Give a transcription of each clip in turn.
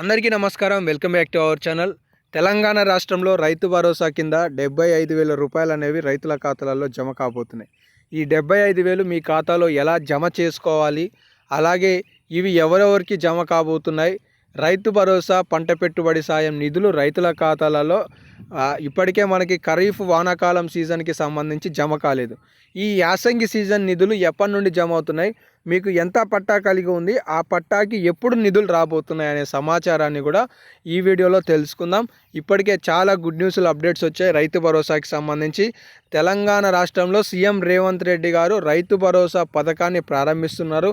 అందరికీ నమస్కారం. Welcome back to our channel. Telangana రాష్ట్రంలో రైతు భరోసా కింద డెబ్బై ఐదు వేల రూపాయలు అనేవి రైతుల ఖాతాలలో జమ కాబోతున్నాయి. ఈ డెబ్బై ఐదు వేలు మీ ఖాతాలో ఎలా జమ చేసుకోవాలి? అలాగే ఇవి ఎవరెవరికి జమ కాబోతున్నాయి? రైతు భరోసా పంట పెట్టుబడి సాయం నిధులు రైతుల ఖాతాలలో ఇప్పటికే మనకి ఖరీఫ్ వానాకాలం సీజన్కి సంబంధించి జమ కాలేదు. ఈ యాసంగి సీజన్ నిధులు ఎప్పటి నుండి జమ అవుతున్నాయి? మీకు ఎంత పట్టా కలిగి ఉంది ఆ పట్టాకి ఎప్పుడు నిధులు రాబోతున్నాయి అనే సమాచారాన్ని కూడా ఈ వీడియోలో తెలుసుకుందాం. ఇప్పటికే చాలా గుడ్ న్యూస్లు అప్డేట్స్ వచ్చాయి. రైతు భరోసాకి సంబంధించి తెలంగాణ రాష్ట్రంలో సీఎం రేవంత్ రెడ్డి గారు రైతు భరోసా పథకాన్ని ప్రారంభిస్తున్నారు.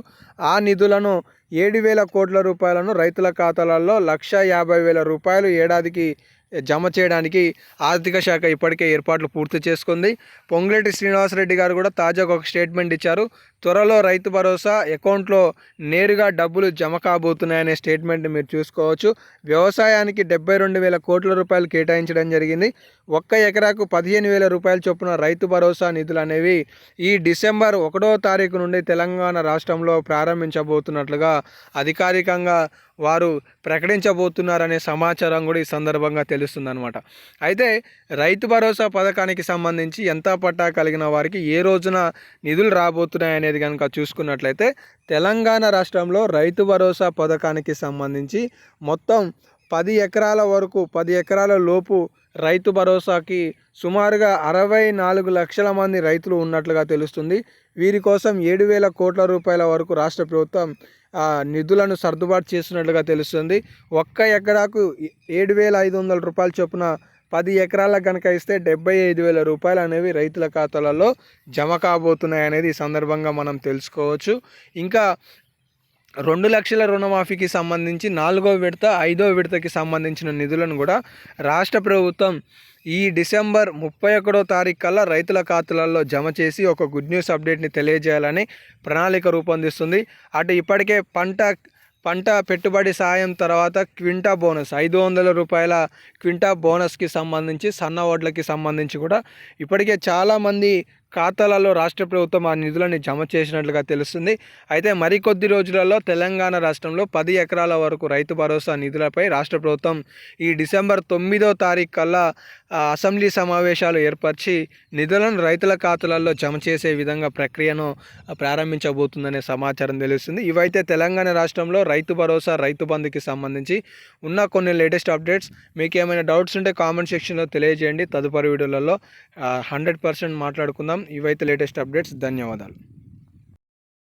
ఆ నిధులను ఏడు వేల కోట్ల రూపాయలను రైతుల ఖాతాలలో లక్ష యాభై వేల రూపాయలు ఏడాదికి జమ చేయడానికి ఆర్థిక శాఖ ఇప్పటికే ఏర్పాట్లు పూర్తి చేసుకుంది. పొంగులేటి శ్రీనివాసరెడ్డి గారు కూడా తాజాగా ఒక స్టేట్మెంట్ ఇచ్చారు. త్వరలో రైతు భరోసా అకౌంట్లో నేరుగా డబ్బులు జమ కాబోతున్నాయనే స్టేట్మెంట్ మీరు చూసుకోవచ్చు. వ్యవసాయానికి డెబ్బై రెండు వేల కోట్ల రూపాయలు కేటాయించడం జరిగింది. ఒక్క ఎకరాకు పదిహేను వేల రూపాయల చొప్పున రైతు భరోసా నిధులు అనేవి ఈ డిసెంబర్ ఒకటో తారీఖు నుండి తెలంగాణ రాష్ట్రంలో ప్రారంభించబోతున్నట్లుగా అధికారికంగా వారు ప్రకటించబోతున్నారనే సమాచారం కూడా ఈ సందర్భంగా తెలుస్తుందన్నమాట. అయితే రైతు భరోసా పథకానికి సంబంధించి ఎంత పట్టా కలిగిన వారికి ఏ రోజున నిధులు రాబోతున్నాయనే అనేది కనుక చూసుకున్నట్లయితే తెలంగాణ రాష్ట్రంలో రైతు భరోసా పథకానికి సంబంధించి మొత్తం పది ఎకరాల వరకు పది ఎకరాల లోపు రైతు భరోసాకి సుమారుగా అరవై నాలుగు లక్షల మంది రైతులు ఉన్నట్లుగా తెలుస్తుంది. వీరి కోసం ఏడు వేల కోట్ల రూపాయల వరకు రాష్ట్ర ప్రభుత్వం నిధులను సర్దుబాటు చేస్తున్నట్లుగా తెలుస్తుంది. ఒక్క ఎకరాకు ఏడు వేల ఐదు వందల రూపాయల చొప్పున పది ఎకరాలకు కనుక ఇస్తే డెబ్బై ఐదు వేల రూపాయలు అనేవి రైతుల ఖాతాలలో జమ కాబోతున్నాయి అనేది ఈ సందర్భంగా మనం తెలుసుకోవచ్చు. ఇంకా రెండు లక్షల రుణమాఫీకి సంబంధించి నాలుగో విడత ఐదో విడతకి సంబంధించిన నిధులను కూడా రాష్ట్ర ప్రభుత్వం ఈ డిసెంబర్ ముప్పై ఒకటో తారీఖు కల్లా రైతుల ఖాతాలలో జమ చేసి ఒక గుడ్ న్యూస్ అప్డేట్ని తెలియజేయాలని ప్రణాళిక రూపొందిస్తుంది. అటు ఇప్పటికే పంట పంట పెట్టుబడి సాయం తర్వాత క్వింటా బోనస్ ఐదు వందల రూపాయల క్వింటా బోనస్కి సంబంధించి సన్న ఓట్లకి సంబంధించి కూడా ఇప్పటికే చాలామంది ఖాతాలలో రాష్ట్ర ప్రభుత్వం ఆ నిధులని జమ చేసినట్లుగా తెలుస్తుంది. అయితే మరికొద్ది రోజులలో తెలంగాణ రాష్ట్రంలో పది ఎకరాల వరకు రైతు భరోసా నిధులపై రాష్ట్ర ప్రభుత్వం ఈ డిసెంబర్ తొమ్మిదో తారీఖు కల్లా అసెంబ్లీ సమావేశాలు ఏర్పరిచి నిధులను రైతుల ఖాతాలలో జమ చేసే విధంగా ప్రక్రియను ప్రారంభించబోతుందనే సమాచారం తెలుస్తుంది. ఇవైతే తెలంగాణ రాష్ట్రంలో రైతు భరోసా రైతు బంధుకి సంబంధించి ఉన్న కొన్ని లేటెస్ట్ అప్డేట్స్. మీకు ఏమైనా డౌట్స్ ఉంటే కామెంట్ సెక్షన్లో తెలియజేయండి. తదుపరి వీడియోలలో హండ్రెడ్ పర్సెంట్ మాట్లాడుకుందాం. ఇవైతే లేటెస్ట్ అప్డేట్స్. ధన్యవాదాలు.